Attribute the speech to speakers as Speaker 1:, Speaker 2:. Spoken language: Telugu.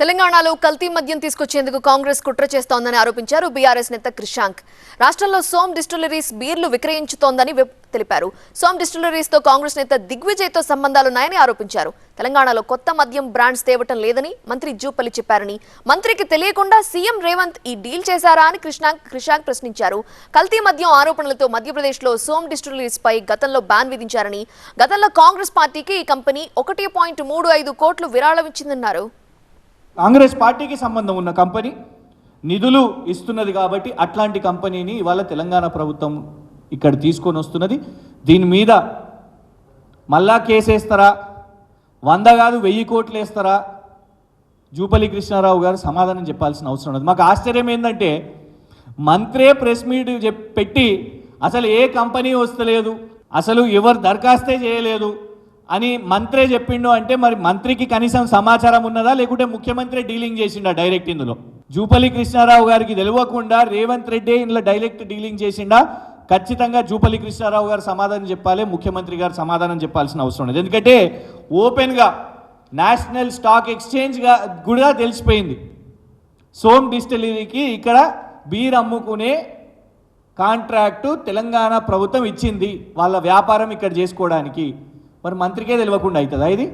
Speaker 1: తెలంగాణలో కల్తీ మద్యం తీసుకొచ్చేందుకు కాంగ్రెస్ కుట్ర చేస్తోందని ఆరోపించారు బీఆర్ఎస్ నేత క్రిషాంక్. రాష్ట్రంలో సోమ్ డిస్టిలరీస్ బీర్లు విక్రయించుతోందని తెలిపారు. సోమ్ డిస్టిలరీస్తో కాంగ్రెస్ నేత దిగ్విజయ్తో సంబంధాలున్నాయని ఆరోపించారు. తెలంగాణలో కొత్త మద్యం బ్రాండ్స్ తేవటం లేదని మంత్రి జూపల్లి చెప్పారని మంత్రికి తెలియకుండా సీఎం రేవంత్ ఈ డీల్ చేశారా అని కృష్ణాంక్ క్రిషాంక్ ప్రశ్నించారు. కల్తీ మద్యం ఆరోపణలతో మధ్యప్రదేశ్లో సోమ్ డిస్టిలరీస్ పై గతంలో బ్యాన్ విధించారని గతంలో కాంగ్రెస్ పార్టీకి ఈ కంపెనీ ఒకటి పాయింట్ మూడు ఐదు కోట్లు విరాళం ఇచ్చిందన్నారు.
Speaker 2: కాంగ్రెస్ పార్టీకి సంబంధం ఉన్న కంపెనీ నిధులు ఇస్తున్నది కాబట్టి అట్లాంటి కంపెనీని ఇవాళ తెలంగాణ ప్రభుత్వం ఇక్కడ తీసుకొని వస్తున్నది. దీని మీద మళ్ళా కేసేస్తారా వంద కాదు వెయ్యి కోట్లు వేస్తారా? జూపల్లి కృష్ణారావు గారు సమాధానం చెప్పాల్సిన అవసరం ఉన్నది. మాకు ఆశ్చర్యం ఏంటంటే మంత్రే ప్రెస్ మీట్ పెట్టి అసలు ఏ కంపెనీ వస్తలేదు? అసలు ఎవరు దరఖాస్తే చేయలేదు? అని మంత్రే చెప్పిండు అంటే మరి మంత్రికి కనీసం సమాచారం ఉన్నదా? లేకుంటే ముఖ్యమంత్రి డీలింగ్ చేసిండా డైరెక్ట్ ఇందులో? జూపల్లి కృష్ణారావు గారికి తెలియకుండా రేవంత్ రెడ్డి ఇందులో డైరెక్ట్ డీలింగ్ చేసిండా? ఖచ్చితంగా జూపల్లి కృష్ణారావు గారు సమాధానం చెప్పాలి ముఖ్యమంత్రి గారు సమాధానం చెప్పాల్సిన అవసరం లేదు. ఎందుకంటే ఓపెన్గా నేషనల్ స్టాక్ ఎక్స్చేంజ్గా కూడా తెలిసిపోయింది. సోమ్ డిస్టిలరీకి ఇక్కడ బీర్ అమ్ముకునే కాంట్రాక్టు తెలంగాణ ప్రభుత్వం ఇచ్చింది వాళ్ళ వ్యాపారం ఇక్కడ చేసుకోవడానికి. మరి మంత్రికే తెలియకుండా అవుతుందా ఇది?